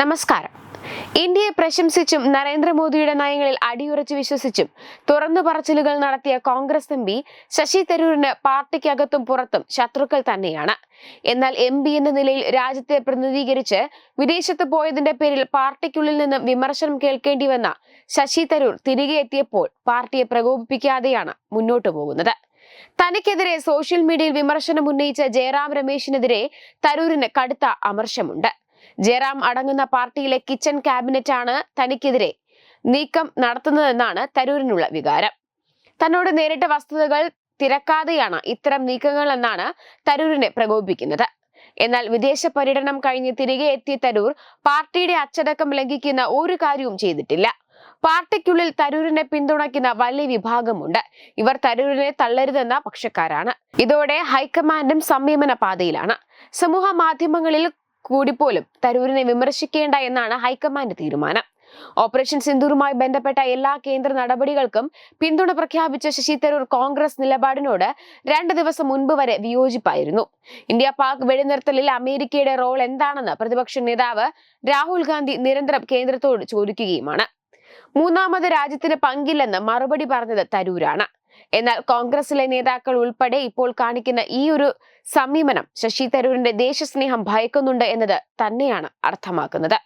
നമസ്കാരം. ഇന്ത്യയെ പ്രശംസിച്ചും നരേന്ദ്രമോദിയുടെ നയങ്ങളിൽ അടിയുറച്ചു വിശ്വസിച്ചും തുറന്നു പറച്ചിലുകൾ നടത്തിയ കോൺഗ്രസ് എം പി ശശി തരൂരിന് പാർട്ടിക്കകത്തും പുറത്തും ശത്രുക്കൾ തന്നെയാണ്. എന്നാൽ എം പി എന്ന നിലയിൽ രാജ്യത്തെ പ്രതിനിധീകരിച്ച് വിദേശത്ത് പോയതിന്റെ പേരിൽ പാർട്ടിക്കുള്ളിൽ നിന്നും വിമർശനം കേൾക്കേണ്ടി വന്ന ശശി തരൂർ തിരികെ എത്തിയപ്പോൾ പാർട്ടിയെ പ്രകോപിപ്പിക്കാതെയാണ് മുന്നോട്ടു പോകുന്നത്. തനിക്കെതിരെ സോഷ്യൽ മീഡിയയിൽ വിമർശനം ഉന്നയിച്ച ജയറാം രമേശിനെതിരെ തരൂരിന് കടുത്ത അമർശമുണ്ട്. ജയറാം അടങ്ങുന്ന പാർട്ടിയിലെ കിച്ചൺ ക്യാബിനറ്റ് ആണ് തനിക്കെതിരെ നീക്കം നടത്തുന്നതെന്നാണ് തരൂരിനുള്ള വികാരം. തന്നോട് നേരിട്ട വസ്തുതകൾ തിരക്കാതെയാണ് ഇത്തരം നീക്കങ്ങൾ എന്നാണ് തരൂരിനെ പ്രകോപിപ്പിക്കുന്നത്. എന്നാൽ വിദേശ പര്യടനം കഴിഞ്ഞ് തിരികെ എത്തിയ തരൂർ പാർട്ടിയുടെ അച്ചടക്കം ലംഘിക്കുന്ന ഒരു കാര്യവും ചെയ്തിട്ടില്ല. പാർട്ടിക്കുള്ളിൽ തരൂരിനെ പിന്തുണയ്ക്കുന്ന വലിയ വിഭാഗമുണ്ട്. ഇവർ തരൂരിനെ തള്ളരുതെന്ന പക്ഷക്കാരാണ്. ഇതോടെ ഹൈക്കമാൻഡും സംയമന പാതയിലാണ്. സമൂഹ മാധ്യമങ്ങളിൽ കൂടിപ്പോലും തരൂരിനെ വിമർശിക്കേണ്ട എന്നാണ് ഹൈക്കമാൻഡ് തീരുമാനം. ഓപ്പറേഷൻ സിന്ദൂറുമായി ബന്ധപ്പെട്ട എല്ലാ കേന്ദ്ര നടപടികൾക്കും പിന്തുണ പ്രഖ്യാപിച്ച ശശി തരൂർ കോൺഗ്രസ് നിലപാടിനോട് രണ്ട് ദിവസം മുൻപ് വരെ വിയോജിപ്പായിരുന്നു. ഇന്ത്യ പാക് വെടിനിർത്തലിൽ അമേരിക്കയുടെ റോൾ എന്താണെന്ന് പ്രതിപക്ഷ നേതാവ് രാഹുൽ ഗാന്ധി നിരന്തരം കേന്ദ്രത്തോട് ചോദിക്കുകയുമാണ്. മൂന്നാമത് രാജ്യത്തിന് പങ്കില്ലെന്ന് മറുപടി പറഞ്ഞത് തരൂരാണ്. എന്നാൽ കോൺഗ്രസിലെ നേതാക്കൾ ഉൾപ്പെടെ ഇപ്പോൾ കാണിക്കുന്ന ഈ ഒരു സമീപനം ശശി തരൂരിന്റെ ദേശസ്നേഹം ഭയക്കുന്നുണ്ട് എന്നത് തന്നെയാണ് അർത്ഥമാക്കുന്നത്.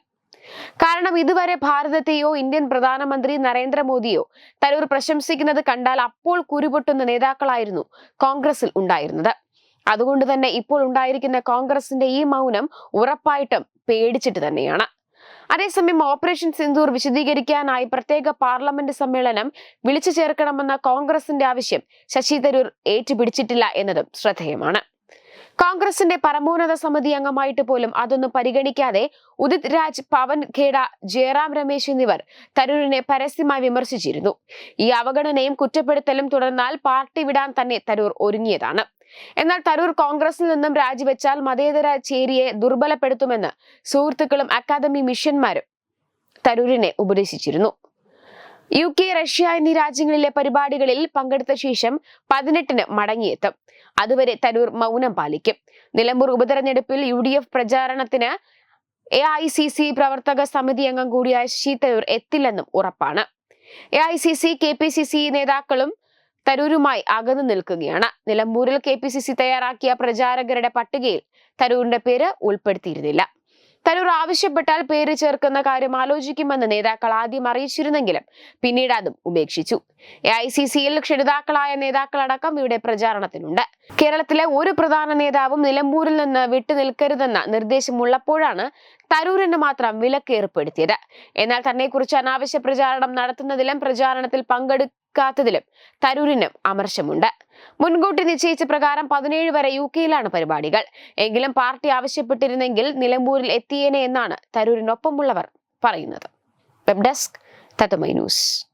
കാരണം ഇതുവരെ ഭാരതത്തെയോ ഇന്ത്യൻ പ്രധാനമന്ത്രി നരേന്ദ്രമോദിയോ തരൂർ പ്രശംസിക്കുന്നത് കണ്ടാൽ അപ്പോൾ കുരുപൊട്ടുന്ന നേതാക്കളായിരുന്നു കോൺഗ്രസിൽ ഉണ്ടായിരുന്നത്. അതുകൊണ്ട് തന്നെ ഇപ്പോൾ ഉണ്ടായിരിക്കുന്ന കോൺഗ്രസിന്റെ ഈ മൗനം ഉറപ്പായിട്ടും പേടിച്ചിട്ട് തന്നെയാണ്. അതേസമയം ഓപ്പറേഷൻ സിന്ദൂർ വിശദീകരിക്കാനായി പ്രത്യേക പാർലമെന്റ് സമ്മേളനം വിളിച്ചു ചേർക്കണമെന്ന കോൺഗ്രസിന്റെ ആവശ്യം ശശി തരൂർ ഏറ്റുപിടിച്ചിട്ടില്ല എന്നതും ശ്രദ്ധേയമാണ്. കോൺഗ്രസിന്റെ പരമോന്നത സമിതി അംഗമായിട്ട് പോലും അതൊന്നും പരിഗണിക്കാതെ ഉദിത് രാജ് പവൻ ഖേഡ ജയറാം രമേശ് എന്നിവർ തരൂരിനെ പരസ്യമായി വിമർശിച്ചിരുന്നു. ഈ അവഗണനയും കുറ്റപ്പെടുത്തലും തുടർന്നാൽ പാർട്ടി വിടാൻ തന്നെ തരൂർ ഒരുങ്ങിയതാണ്. എന്നാൽ തരൂർ കോൺഗ്രസിൽ നിന്നും രാജിവെച്ചാൽ മതേതര ചേരിയെ ദുർബലപ്പെടുത്തുമെന്ന് സുഹൃത്തുക്കളും അക്കാദമി മിഷന്മാരും തരൂരിനെ ഉപദേശിച്ചിരുന്നു. യു കെ റഷ്യ എന്നീ രാജ്യങ്ങളിലെ പരിപാടികളിൽ പങ്കെടുത്ത ശേഷം പതിനെട്ടിന് മടങ്ങിയെത്തും. അതുവരെ തരൂർ മൗനം പാലിക്കും. നിലമ്പൂർ ഉപതെരഞ്ഞെടുപ്പിൽ യു ഡി എഫ് പ്രചാരണത്തിന് എ ഐ സി സി പ്രവർത്തക സമിതി അംഗം കൂടിയായ ശശി തരൂർ എത്തില്ലെന്നും ഉറപ്പാണ്. A I C C K P C C നേതാക്കളും തരൂരുമായി അകന്നു നിൽക്കുകയാണ്. നിലമ്പൂരിൽ കെ തയ്യാറാക്കിയ പ്രചാരകരുടെ പട്ടികയിൽ തരൂരിന്റെ പേര് ഉൾപ്പെടുത്തിയിരുന്നില്ല. തരൂർ ആവശ്യപ്പെട്ടാൽ പേര് ചേർക്കുന്ന കാര്യം ആലോചിക്കുമെന്ന് നേതാക്കൾ ആദ്യം അറിയിച്ചിരുന്നെങ്കിലും പിന്നീട് അതും ഉപേക്ഷിച്ചു. എ ഐ സി സിയിൽ ക്ഷണിതാക്കളായ നേതാക്കളടക്കം ഇവിടെ പ്രചാരണത്തിനുണ്ട്. കേരളത്തിലെ ഒരു പ്രധാന നേതാവും നിലമ്പൂരിൽ നിന്ന് വിട്ടു നിൽക്കരുതെന്ന നിർദ്ദേശമുള്ളപ്പോഴാണ് തരൂരിന് മാത്രം വിലക്ക് ഏർപ്പെടുത്തിയത്. എന്നാൽ തന്നെക്കുറിച്ച് അനാവശ്യ പ്രചാരണം നടത്തുന്നതിലും പ്രചാരണത്തിൽ പങ്കെടുക്കാത്തതിലും തരൂരിനും അമർശമുണ്ട്. മുൻകൂട്ടി നിശ്ചയിച്ച പ്രകാരം പതിനേഴ് വരെ യു കെയിലാണ് പരിപാടികൾ. എങ്കിലും പാർട്ടി ആവശ്യപ്പെട്ടിരുന്നെങ്കിൽ നിലമ്പൂരിൽ എത്തിയേനെ എന്നാണ് തരൂരിനൊപ്പമുള്ളവർ പറയുന്നത്. വെബ് ഡെസ്ക് തത്തമൈ ന്യൂസ്.